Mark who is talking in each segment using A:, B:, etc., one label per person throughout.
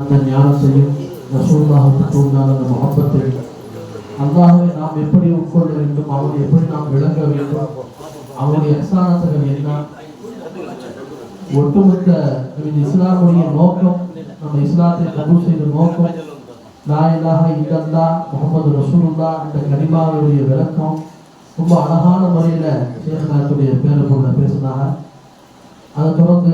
A: அந்த ஞானத்தையும் ரசூல்லாவுக்கு உண்டான அந்த முகப்பத்தை அல்லாஹை நாம் எப்படி உட்கொள்ள வேண்டும்? அவனை எப்படி நாம் விளங்க வேண்டும்? அவனுடைய எசானத்துகள் என்ன? ஒட்டுமொத்த இஸ்லாமுடைய நோக்கம் நம்ம இஸ்லாத்தை கபூல் செய்த நோக்கம் லா இலாஹ இல்லல்லா முகமது ரசூலுல்லா அந்த கனிமாவுடைய விளக்கம் ரொம்ப அழகான முறையில் சேகநாத்துடைய பேரை போல பேசினாங்க. அதை தொடர்ந்து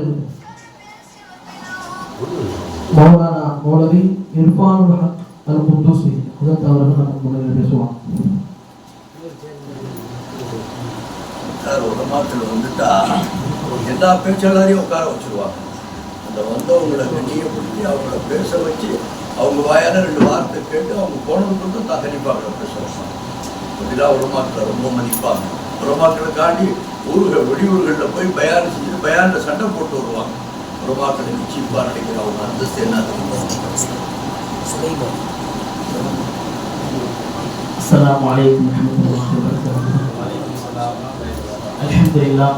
A: மௌலான மௌலவி இர்ஃபானுல் ஹக் அல் குத்தூசி ஹதரத் அவர்கள் நமக்கு முன்னிலை பேசுவாங்க
B: ஒரு மாதத்தில் வந்துட்டா எல்லா பேச்சாளரையும் உட்கார வச்சிருவாங்க அந்த வந்தவங்களை கண்ணியப்படுத்தி அவங்கள பேச வச்சு அவங்க வாயால ரெண்டு வார்த்தை கேட்டு அவங்க போனதுக்கு தான் கண்டிப்பாக பேச வைப்பாங்க இதெல்லாம் ஒரு ரொம்ப மதிப்பாங்க ஒரு மாதங்களுக்காண்டி ஊர்கள் வெளியூர்களில் போய் பயான் செஞ்சு பயானில் சண்டை போட்டு வருவாங்க ஒரு மாதத்தில் நிச்சயமாக நினைக்கிற அவங்க அந்தஸ்து என்ன தெரியும்
A: السلام عليكم ورحمة الله وبركاته الحمد لله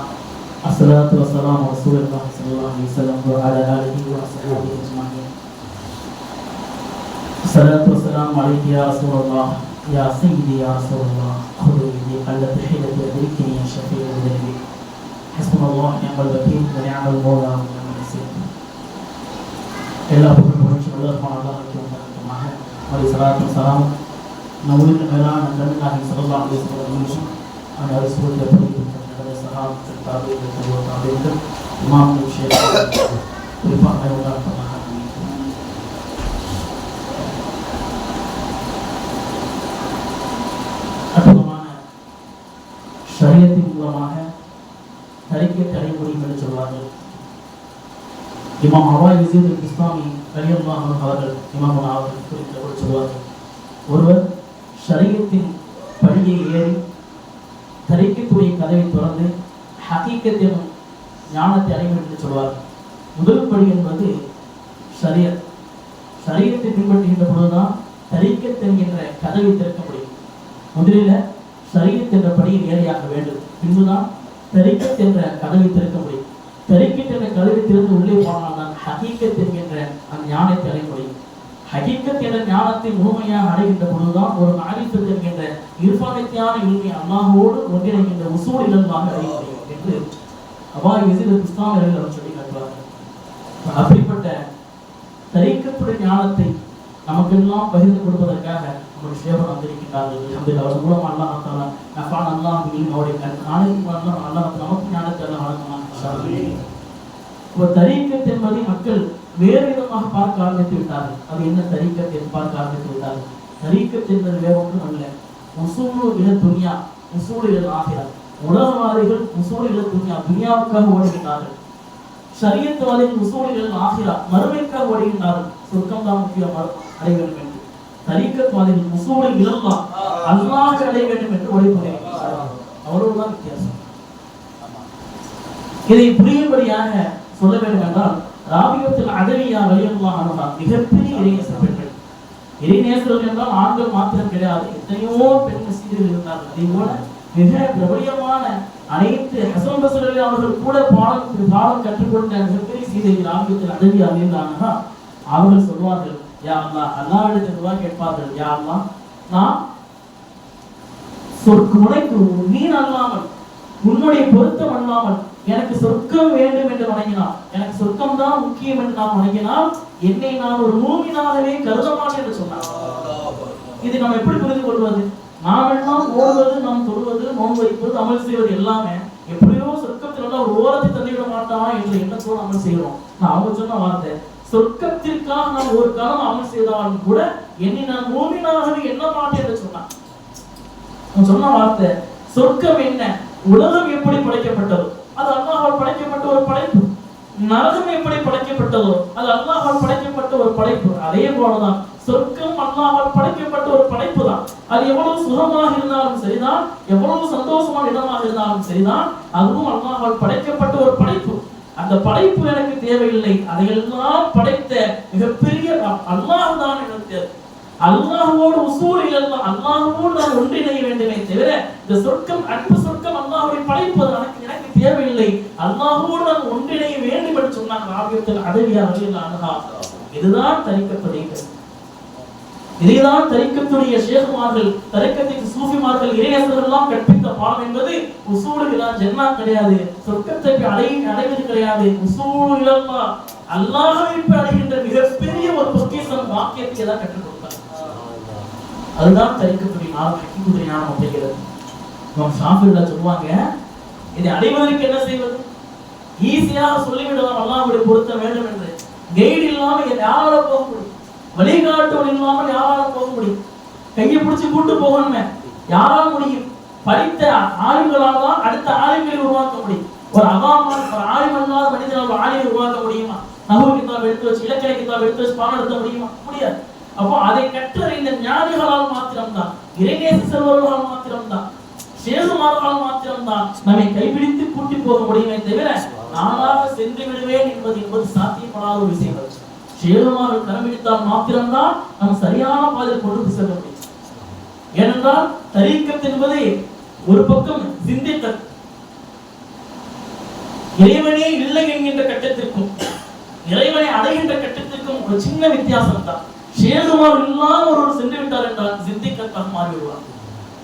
A: الصلاة والسلام على رسول الله صلى الله عليه وسلم وعلى آله وصحبه أجمعين الصلاة والسلام عليك يا رسول الله يا سيدي يا رسول الله خذ بيدي قلت حيلة أدركني يا شفيع ذنبي حسبنا الله نعم الوكيل ونعم المولى ಎಲ್ಲ ಪುಣ್ಯಗಳು ಮಹಾ మరి సలాతు సలాం నవీన్ ఎలా నందన్ నాహి సల్లల్లాహు అలైహి వసల్లం అని అరసులు చెప్పారు సహాబ్ తాబీ తబూ తాబీ ఇమాం షేక్ ఇఫా అయ్యా शरीयत उलमा है तरीके तरीके में चलवा दो இமாம் அவாய் விசீர் இஸ்லாமி அவர்கள் இமாம் அவர்கள் குறிப்பிட்டு சொல்வார்கள் ஒருவர் ஷரியத்தின் படியை ஏறி தரிக்கக்கூடிய கதவை திறந்து ஹகீக்கத்தின் ஞானத்தை அடைவர் என்று சொல்வார். முதல் படி என்பது ஷரியத். ஷரியத்தை பின்பற்றுகின்ற பொழுதுதான் தரிக்கத் என்கின்ற கதவை திறக்க முடியும். முதலில் ஷரியத் என்ற படியை ஏறியாக வேண்டும். பின்புதான் தரிக்கத் என்ற கதவை திறக்க முடியும். தரிக்கத் கல்வி திறந்து உள்ளே போனால் தான் ஹகீக்கத் என்கின்ற அந்த ஞானத்தை அடைய முடியும். ஹகீக்கத் என்ற ஞானத்தை முழுமையாக அடைகின்ற பொழுதுதான் ஒரு மாரிஃபத் என்கின்ற இருபாலத்தியான இல்மை அல்லாஹோடு ஒன்றிணைகின்ற உசூல் இலன்பாக அடைய முடியும் என்று அபாய் விசில் இஸ்லாமியர்கள் அவர் சொல்லி காட்டுவார்கள். அப்படிப்பட்ட தரிக்கத்துடைய ஞானத்தை நமக்கெல்லாம் பகிர்ந்து கொடுப்பதற்காக நம்முடைய சேவன் வந்திருக்கின்றார்கள். அல்ஹம்துலில்லாஹ் அவர் மூலம் அல்லா தாலா நஃபான் அல்லா அப்படின்னு அவருடைய நாளைக்கு அல்லா அல்லாஹ் நமக்கு ஞானத்தை அல்லாஹ் வழங்குவான். ஒரு தரீக்கத் என்பதை மக்கள் வேறு விதமாக பார்க்க ஆரம்பித்து விட்டார்கள். அது என்ன தரீக்கத் என்று பார்க்க ஆரம்பித்து விட்டார்கள்? தரீக்கத் என்பது வேற ஒன்றும் அல்ல. முசூலு இல துனியா முசூலு இல ஆகிரா. உலகவாதிகள் முசூலு இல துனியா துனியாவுக்காக ஓடுகின்றார்கள். சரியத்துவாதிகள் முசூலு இல ஆகிரா மறுமைக்காக ஓடுகின்றார்கள். சொர்க்கம் தான் முக்கியம்? மறு- அடைய வேண்டும் தரீக்கத்வாதிகள் உசூலு இலல்லா அல்லாஹ் அடைய வேண்டும் என்று ஓடிக்கொண்டிருக்கிறார்கள் அவ்வளவுதான் வித்தியாசம். இதை புரியும்படியாக சொல்ல வேண்டும் என்றால் ராபியத்தில் அதவியா வலியல்லா அனுகா மிகப்பெரிய இறைநேசர் பெண்கள் இறைநேசர்கள் என்றால் ஆண்கள் மாத்திரம் கிடையாது. எத்தனையோ பெண் மசீதிகள் இருந்தார்கள். அதே போல மிக பிரபலியமான அனைத்து ஹசன் பசர்கள் அவர்கள் கூட பாடம் பாடம் கற்றுக்கொண்ட மிகப்பெரிய சீதை ராபியத்தில் அதவியா வலியல்லானா அவர்கள் சொல்வார்கள் யா அல்லா அல்லாவிடத்தில் துவா கேட்பார்கள் யா நான் சொற்கு முனைக்கு நீர் அல்லாமல் உன்னுடைய பொருத்தம் அல்லாமல் எனக்கு சொர்க்கம் வேண்டும் என்று வணங்கினார். எனக்கு சொர்க்கம் தான் முக்கியம் என்று நான் வணங்கினால் என்னை நான் ஒரு மூமினாகவே கருத மாட்டேன் என்று சொன்னார். இது நம்ம எப்படி புரிந்து கொள்வது? நாம் எல்லாம் ஓடுவது நாம் தொடுவது நோன்பு வைப்பது அமல் செய்வது எல்லாமே எப்படியோ சொர்க்கத்தில் எல்லாம் ஒரு ஓரத்தை தந்துவிட மாட்டான் என்ற எண்ணத்தோடு அமல் செய்கிறோம். நான் அவங்க சொன்ன வார்த்தை சொர்க்கத்திற்காக நான் ஒரு காலம் அமல் செய்தாலும் கூட என்னை நான் மூமினாகவே என்ன மாட்டேன் என்று சொன்னான். சொன்ன வார்த்தை சொர்க்கம் என்ன? உலகம் எப்படி படைக்கப்பட்டதோ அது அல்லாஹால் படைக்கப்பட்ட ஒரு படைப்பு. நரகம் எப்படி படைக்கப்பட்டதோ அது அல்லாஹால் படைக்கப்பட்ட ஒரு படைப்பு. அதே போலதான் சொர்க்கம் அல்லாஹால் படைக்கப்பட்ட ஒரு படைப்பு தான் அது எவ்வளவு சுகமாக இருந்தாலும் சரிதான் எவ்வளவு சந்தோஷமான இடமாக இருந்தாலும் சரிதான் அதுவும் அல்லாஹால் படைக்கப்பட்ட ஒரு படைப்பு. அந்த படைப்பு எனக்கு தேவையில்லை. அதையெல்லாம் படைத்த மிகப்பெரிய அல்லாஹ் தான் எனக்கு தேவை. அல்லாஹ்வோடு உசூல் இல்லல்லாம் நான் ஒன்றிணைய வேண்டுமே தவிர இந்த சொர்க்கம் அன்பு சொர்க்கம் அல்லாஹ்வுடைய படைப்பு எனக்கு எனக்கு தேவையில்லை. அல்லாஹ்வோடு நான் ஒன்றிணைய வேண்டும் என்று சொன்னாங்க ஆகியத்தில் அடவியா அலியல்லா இதுதான் தரிக்கத்துடைய இதைதான் தரிக்கத்துடைய ஷேகுமார்கள் தரிக்கத்தின் சூஃபிமார்கள் இறையசர்கள்லாம் கற்பித்த பாடம் என்பது உசூலு இலா கிடையாது சொர்க்கத்தை அடை அடைவது கிடையாது. உசூடுகளா இலல்லா அடைகின்ற மிகப்பெரிய ஒரு பொக்கிசம் வாக்கியத்தை தான் கற்றுக் கொடுத்தார். அதுதான் தரிக்கத்துடைய ஞானம் ஹக்கீக்குடைய ஞானம் அப்படிங்கிறது நம்ம ஷாஃபில்லா சொல்லுவாங்க இதை அடைவதற்கு என்ன செய்வது? ஈஸியாக சொல்லிவிடலாம் அல்லாஹ் பொருத்த வேண்டும் என்று. கைடு இல்லாமல் இதை யாரால போக முடியும் வழிகாட்டுவன் இல்லாமல் யாராலும் போக முடியும்? கையை பிடிச்சி கூட்டு போகணுமே. யாரால முடியும்? படித்த ஆளுங்களால் தான் அடுத்த ஆளுங்களை உருவாக்க முடியும். ஒரு அகாமல் ஒரு ஆளும் இல்லாத மனிதனால் ஒரு ஆளுமை உருவாக்க முடியுமா? நகவு கிதாப் எடுத்து வச்சு இலக்கண கிதாப் எடுத்து வச்சு பாடம் எடுத்த முடியுமா? முடியாது. அப்போ அதை கற்றறிந்த ஞானிகளால் மாத்திரம்தான் இறைநேச செல்வர்களால் மாத்திரம்தான் சேதுமார்களால் மாத்திரம்தான் நம்மை கைப்பிடித்து கூட்டி போக முடியுமே தவிர நானாக சென்று விடுவேன் என்பது என்பது சாத்தியப்படாத ஒரு விஷயம் சேருமாறு கரம்பிடித்தால் மாத்திரம்தான் நம்ம சரியான பாதையில் கொண்டு செல்ல முடியும். ஏனென்றால் தரீக்கத் என்பது ஒரு பக்கம் சிந்தித்தல் இறைவனே இல்லை என்கின்ற கட்டத்திற்கும் இறைவனை அடைகின்ற கட்டத்திற்கும் ஒரு சின்ன வித்தியாசம் தான் சேதுமார் இல்லாத ஒருவர் சென்று விட்டார் என்றால் சிந்திக்கத்தாக மாறிவிடுவார்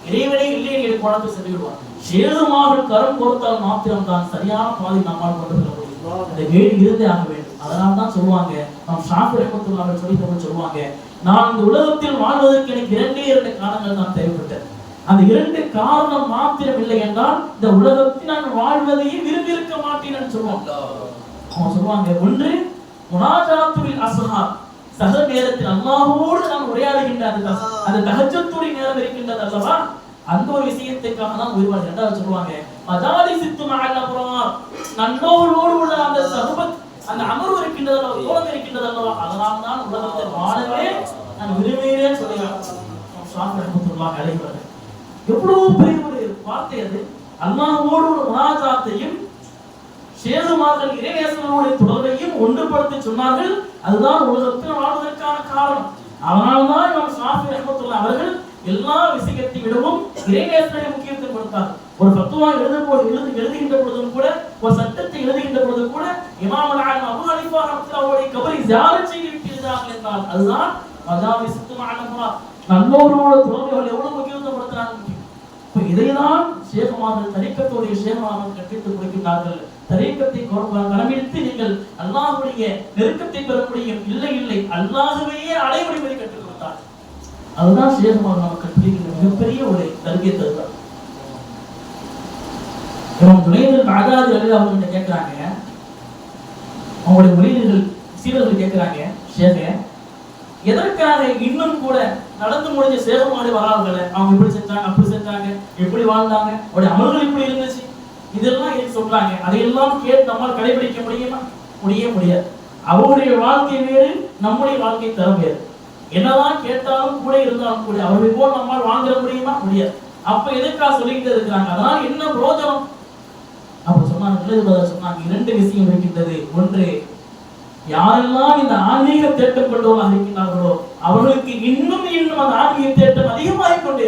A: இறைவனே இல்லை என்கிற கோணத்தில் சென்று விடுவார். சேதுமார்கள் கரம் கொடுத்தால் மாத்திரம்தான் சரியான பாதை நம்மால் கொண்டு செல்ல முடியும். அந்த கேடு இருந்தே ஆக வேண்டும். அதனால தான் சொல்லுவாங்க நாம் ஷாஃபி ரஹமத்துல்லாஹி சொல்லி சொல்லுவாங்க. நான் இந்த உலகத்தில் வாழ்வதற்கு எனக்கு இரண்டே இரண்டு காரணங்கள் தான் தேவைப்பட்டது. அந்த இரண்டு காரணம் மாத்திரம் இல்லை என்றால் இந்த உலகத்தில் நான் வாழ்வதையே விரும்பி இருக்க மாட்டேன் என்று சொல்லுவாங்க. அவங்க சொல்லுவாங்க ஒன்று முனாஜாத்துவில் அஸ்ஹார். சக நேரத்தில் அல்லாஹோடு நான் உரையாடுகின்ற அந்த தஹ- அந்த தஹஜ்ஜத்துடைய நேரம் இருக்கின்றது அல்லவா? அந்த ஒரு விஷயத்துக்காக தான் உயிர்வாழ் ரெண்டாவது சொல்லுவாங்க மதாரி சித்து மஅல் அப்புறம் நன்னோர்களோடு உள்ள அந்த சமூகத்தை அந்த அமர்வு இருக்கின்றது அல்லவா தோழம் இருக்கின்றது அல்லவா அதனால் தான் உலகத்தை வாழவே நான் விரும்புகிறேன் சொல்லுவேன் ஷாஃபி ரஹ்மத்துல்லாஹி அலைஹி எவ்வளவு பெரிய ஒரு வார்த்தை அது. அல்லாஹோடு ஒரு முனாஜாத்தையும் சேதுமார்கள் இறைவேசனோட தொடர்பையும் ஒன்றுபடுத்தி சொன்னார்கள். அதுதான் உலகத்தில் வாழ்வதற்கான காரணம். அதனால்தான் இவன் ஷாஃபி ரஹ்மத்துல்லாஹி அவர்கள் எல்லா விஷயத்தை விடவும் இறைவேசனை முக்கியத்துவம் கொடுத்தார் ஒரு பத்துவா எழுதும்போது எழுது எழுதுகின்ற பொழுதும் கூட ஒரு சட்டத்தை எழுதுகின்ற பொழுதும் கூட இமாம் அல் அபு ஹனீஃபா ரஹ்மத்துல்லாஹி கபரை ஜியாரத் செய்திருக்கிறார்கள் என்றால் அதுதான் மஜாவி சித்து நல்லோரோட தொடர்புகள் எவ்வளவு முக்கியத்துவம் கொடுக்கிறாங்க இப்ப இதைதான் சேகமாக தரிக்கத்துடைய சேகமாக கற்பித்துக் கொடுக்கின்றார்கள். தரிக்கத்தை கடமிடித்து நீங்கள் அல்லாஹுடைய நெருக்கத்தை பெற முடியும் இல்லை இல்லை அல்லாஹுவையே அடைய கற்றுக் கொடுத்தார் அதுதான் சேகமாக நமக்கு மிகப்பெரிய ஒரு தருகை தருகிறார் இவன் துணைதல் பாதாதி அலி அவங்க அவங்களுடைய மொழிகள் சீடர்கள் கேட்குறாங்க சேக எதற்காக இன்னும் கூட நடந்து முடிஞ்ச சேகமாடி வராங்கள அவங்க இப்படி செஞ்சாங்க அப்படி செஞ்சாங்க எப்படி வாழ்ந்தாங்க அவருடைய அமல்கள் இப்படி இருந்துச்சு? இதெல்லாம் எது சொல்றாங்க? அதையெல்லாம் கேட்டு நம்மால் கடைபிடிக்க முடியுமா? முடிய முடியாது. அவருடைய வாழ்க்கை வேறு நம்முடைய வாழ்க்கை தரம் வேறு. என்னதான் கேட்டாலும் கூட இருந்தாலும் கூட அவர்கள் போல் நம்மால் வாழ்ந்துட முடியுமா? முடியாது. அப்ப எதுக்காக சொல்லிக்கிட்டு இருக்கிறாங்க? அதனால என்ன பிரோஜனம் சொன்னாங்க இரண்டு விஷயம் இருக்கின்றது. ஒன்று யாரெல்லாம் இந்த ஆன்மீக தேட்டம் கொண்டவர்களாக இருக்கின்றார்களோ அவர்களுக்கு இன்னும் இன்னும் அந்த ஆன்மீக தேட்டம் அதிகமாகிக் கொண்டே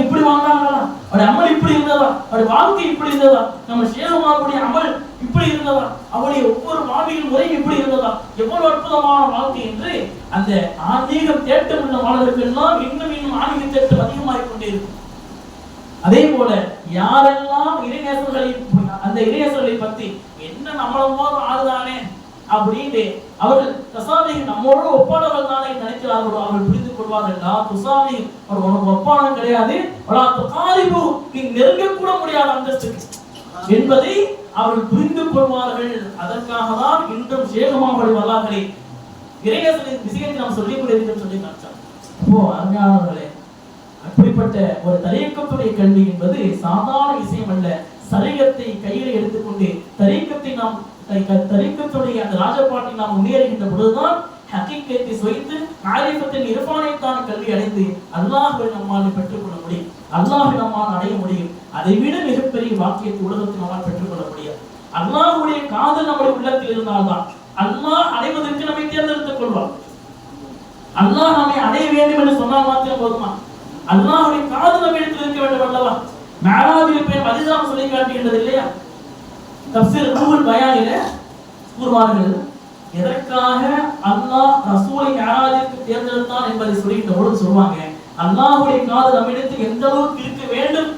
A: இப்படி வாழ்ந்தாங்களா அவருடைய அமல் இப்படி இருந்ததா? அவருடைய வாழ்க்கை இப்படி இருந்ததா? நம்ம சேதமாகக்கூடிய அமல் இப்படி இருந்ததா? அவருடைய ஒவ்வொரு வாழ்வியல் முறையும் இப்படி இருந்ததா? எவ்வளவு அற்புதமான வாழ்க்கை என்று அந்த ஆன்மீகம் தேட்டம் உள்ள மாணவர்களுக்கெல்லாம் இன்னும் இன்னும் ஆன்மீக தேட்டம் அதிகமாகிக் கொண்டே இருக்கும். அதே போல யாரெல்லாம் இறைநேசர்களை அந்த இறைநேசர்களை பத்தி என்ன நம்மள போது ஆளுதானே அப்படின்னு அவர்கள் தசாமி நம்மளோட ஒப்பானவர்கள் தானே நினைக்கிறார்களோ அவர்கள் புரிந்து கொள்வார்கள். நான் துசாமி அவர் உனக்கு ஒப்பானம் கிடையாது. வலா நீ நெருங்க கூட முடியாத அந்தஸ்துக்கு என்பதை அவர்கள் புரிந்து கொள்வார்கள். அதற்காக தான் இன்றும் சேகமாவடி வல்லார்களே இறைநேசரின் விஷயத்தை நாம் சொல்லிக் கொண்டிருக்கிறோம் சொல்லி காமிச்சார். அப்போ அருமையானவர்களே அப்படிப்பட்ட ஒரு தரீக்கத்துடைய கல்வி என்பது சாதாரண விஷயம் அல்ல. சரீரத்தை கையில எடுத்துக்கொண்டு தரீக்கத்தை நாம் தரீக்கத்துடைய அந்த ராஜபாட்டை நாம் முன்னேறுகின்ற பொழுதுதான் ஹக்கீக்கத்தை சுவைத்து ஆரிஃபத்தின் இரபானைத்தான கல்வி அடைந்து அல்லாஹ்வை நம்மால் பெற்றுக்கொள்ள முடியும். அல்லாஹ்வை நம்மால் அடைய முடியும். அதை விட மிகப்பெரிய வாக்கியத்தை உலகத்தில் நம்மால் பெற்றுக்கொள்ள முடியாது. அல்லாஹுடைய காதல் நம்முடைய உள்ளத்தில் இருந்தால்தான். அல்லாஹ் அடைவதற்கு நம்மை தேர்ந்தெடுத்துக் கொள்வார் அல்லாஹ் நம்மை அடைய வேண்டும் என்று சொன்னால் மாத்திரம் போதுமா? அல்லாஹுடைய காதல் நம்ம எடுத்து இருக்க வேண்டும் அல்லவா? மேராஜில் பெயர் மதிதாம் சொல்லி காட்டுகின்றது இல்லையா? தப்சீர் ரூஹுல் பயானில கூறுவார்கள் எதற்காக அல்லாஹ் ரசூலை யாராதிற்கு தேர்ந்தெடுத்தான் என்பதை சொல்லிட்ட பொழுது சொல்லுவாங்க அல்லாஹுடைய காது நம்மிடத்தில் எந்த அளவுக்கு இருக்க வேண்டும்?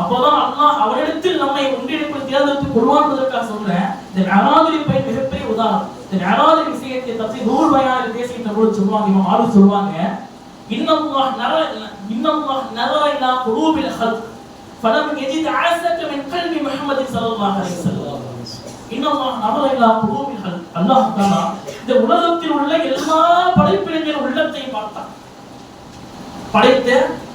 A: அப்போதான் அல்லாஹ் அவரிடத்தில் நம்மை ஒன்றிணைப்பில் தேர்ந்தெடுத்து கொள்வான் என்பதற்காக சொல்றேன். இந்த மெராதுரி பெயர் மிகப்பெரிய உதாரணம் இந்த மெராதுரி விஷயத்தை பற்றி நூறு பயானில் பேசுகின்ற பொழுது சொல்லுவாங்க இமாம் ஆளு சொல்லுவாங்க இன்னல்லாஹ் நரா இன்னல்லாஹ் நரா இலா குலூபில் ஹல்க். ஃபலம் யஜித் ஆசக மின் கல்பி முஹம்மது ஸல்லல்லாஹு அலைஹி வஸல்லம். இன்னல்லாஹ் நரா இலா இந்த உலகத்தில் உள்ள எல்லா படைப்பினங்களின் உள்ளத்தை பார்த்தான். படைத்த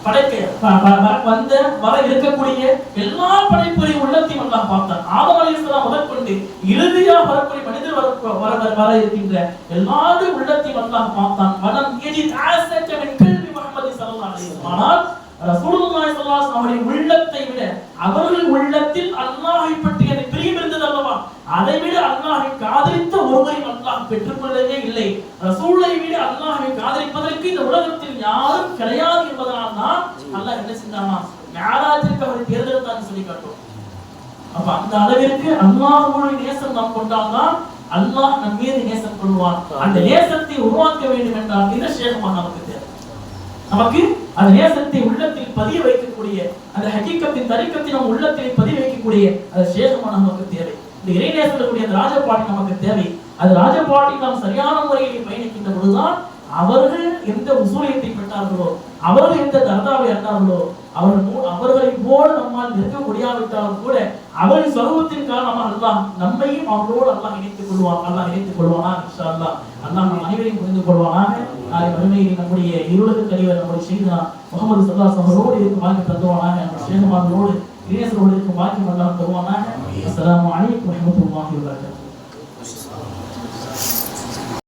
A: படைக்க ப- ப- வந்த வர இருக்கக்கூடிய எல்லா படைப்புகளின் உள்ளத்தையும் அல்லாஹ் பார்த்தான். ஆதம் அலைஹிஸ்ஸலாம் முதற்கொண்டு இறுதியாக வரக்கூடிய மனிதர் வர வர வர- இருக்கின்ற எல்லாரும் உள்ளத்தையும் அல்லாஹ் பார்த்தான். வனம் எஜித் ஆசக்க மின் கல்வி முஹம்மது ஸல்லல்லாஹு ஆனால் ரசூலுல்லாஹி ஸல்லல்லாஹு அலைஹி உள்ளத்தை விட அவர்கள் உள்ளத்தில் அல்லாஹை பற்றிய அந்த பிரியம் இருந்தது அல்லவா? அதை விட அல்லாஹை காதலித்த ஒருவரையும் அல்லாஹ் பெற்றுக்கொள்ளவே இல்லை ரசூலை விட அல்லாஹை காதலிப்பதற்கு இந்த உலகத்தில் யாரும் கிடையாது என்பதனால் தான் அல்லாஹ் என்ன செஞ்சானா யாராத்திற்கு அவரை தேர்ந்தெடுத்தான்னு சொல்லி காட்டும் அப்ப அந்த அளவிற்கு அல்லாஹ்வுடைய நேசம் நாம் கொண்டால்தான் அல்லாஹ் நம் மீது நேசம் கொள்வான். அந்த நேசத்தை உருவாக்க வேண்டும் என்றால் இந்த சேகமாக நமக்கு தேவை. நமக்கு அந்த நேசத்தை உள்ளத்தில் பதிய வைக்கக்கூடிய அந்த ஹகீக்கத்தின் தரிக்கத்தை நம் உள்ளத்தில் பதிய வைக்கக்கூடிய அந்த சேகமாக நமக்கு தேவை. இந்த இறைநேசக்கூடிய அந்த ராஜபாட்டி நமக்கு தேவை. அது ராஜபாட்டி நாம் சரியான முறையில் பயணிக்கின்ற பொழுதுதான் அவர்கள் எந்த உசூலியத்தை பெற்றார்களோ அவர்கள் எந்த தர்தாவை அறிந்தார்களோ அவர்கள் அவர்களை போல நம்மால் நெருங்க முடியாவிட்டாலும் கூட அவரின் சொருபத்தின் காரணமாக அல்லாஹ் நம்மையும் அவர்களோடு அல்லாஹ் இணைத்துக் கொள்வான். அல்லாஹ் இணைத்துக் கொள்வானா? இன்ஷா அல்லாஹ் அல்லாஹ் நம் அனைவரையும் புரிந்து கொள்வானாக. நாளை மறுமையில் நம்முடைய இருளக தலைவர் நம்முடைய செய்தா முகமது சல்லாஸ் அவரோடு இருக்கும் வாங்கி தந்துவானாக. நம்ம சேகமானோடு இளைஞர்களோடு இருக்கும் வாக்கியம் அல்லாஹ் தருவானாக. அஸ்லாம் அலைக்கும் வரஹ்மத்துல்லாஹி வபரகாத்துஹு.